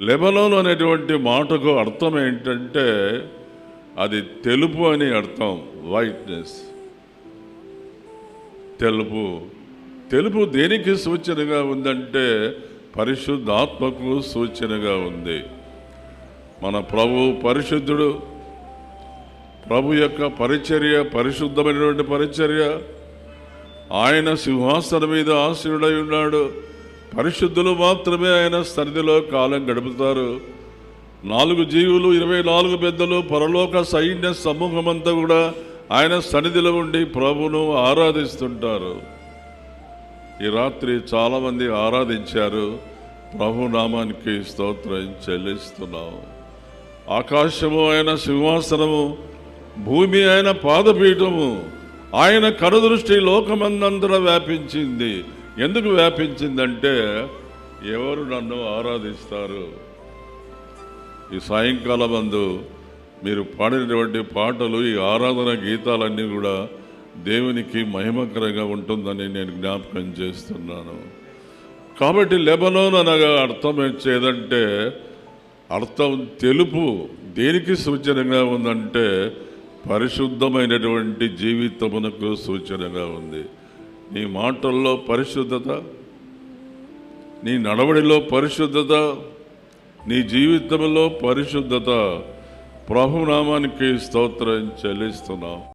లెబలోన్ అనేటువంటి మాటకు అర్థం ఏంటంటే అది తెలుపు అని అర్థం వైట్నెస్ తెలుపు. తెలుపు దేనికి సూచనగా ఉందంటే పరిశుద్ధాత్మకు సూచనగా ఉంది. మన ప్రభు పరిశుద్ధుడు. ప్రభు యొక్క పరిచర్య పరిశుద్ధమైనటువంటి పరిచర్య. ఆయన సింహాసనం మీద ఆశీనుడై ఉన్నాడు. పరిశుద్ధులు మాత్రమే ఆయన సన్నిధిలో కాలం గడుపుతారు. నాలుగు జీవులు ఇరవై నాలుగు పెద్దలు పరలోక సైన్య సమూహం అంతా కూడా ఆయన సన్నిధిలో ఉండి ప్రభును ఆరాధిస్తుంటారు. ఈ రాత్రి చాలామంది ఆరాధించారు. ప్రభు నామానికి స్తోత్రం చెల్లిస్తున్నాం. ఆకాశము ఆయన సింహాసనము భూమి ఆయన పాదపీఠము ఆయన కనుదృష్టి లోకమందంతటా వ్యాపించింది. ఎందుకు వ్యాపించిందంటే ఎవరు నన్ను ఆరాధిస్తారు? ఈ సాయంకాలం అందు మీరు పాడినటువంటి పాటలు ఈ ఆరాధన గీతాలన్నీ కూడా దేవునికి మహిమకరంగా ఉంటుందని నేను జ్ఞాపకం చేస్తున్నాను. కాబట్టి లెబనోన్ అనగా అర్థం ఏదంటే అర్థం తెలుపు దేనికి సూచనగా ఉందంటే పరిశుద్ధమైనటువంటి జీవితమునకు సూచనగా ఉంది. నీ మాటల్లో పరిశుద్ధత నీ నడవడిలో పరిశుద్ధత నీ జీవితంలో పరిశుద్ధత. ప్రభునామానికి స్తోత్రం చెల్లిస్తున్నాం.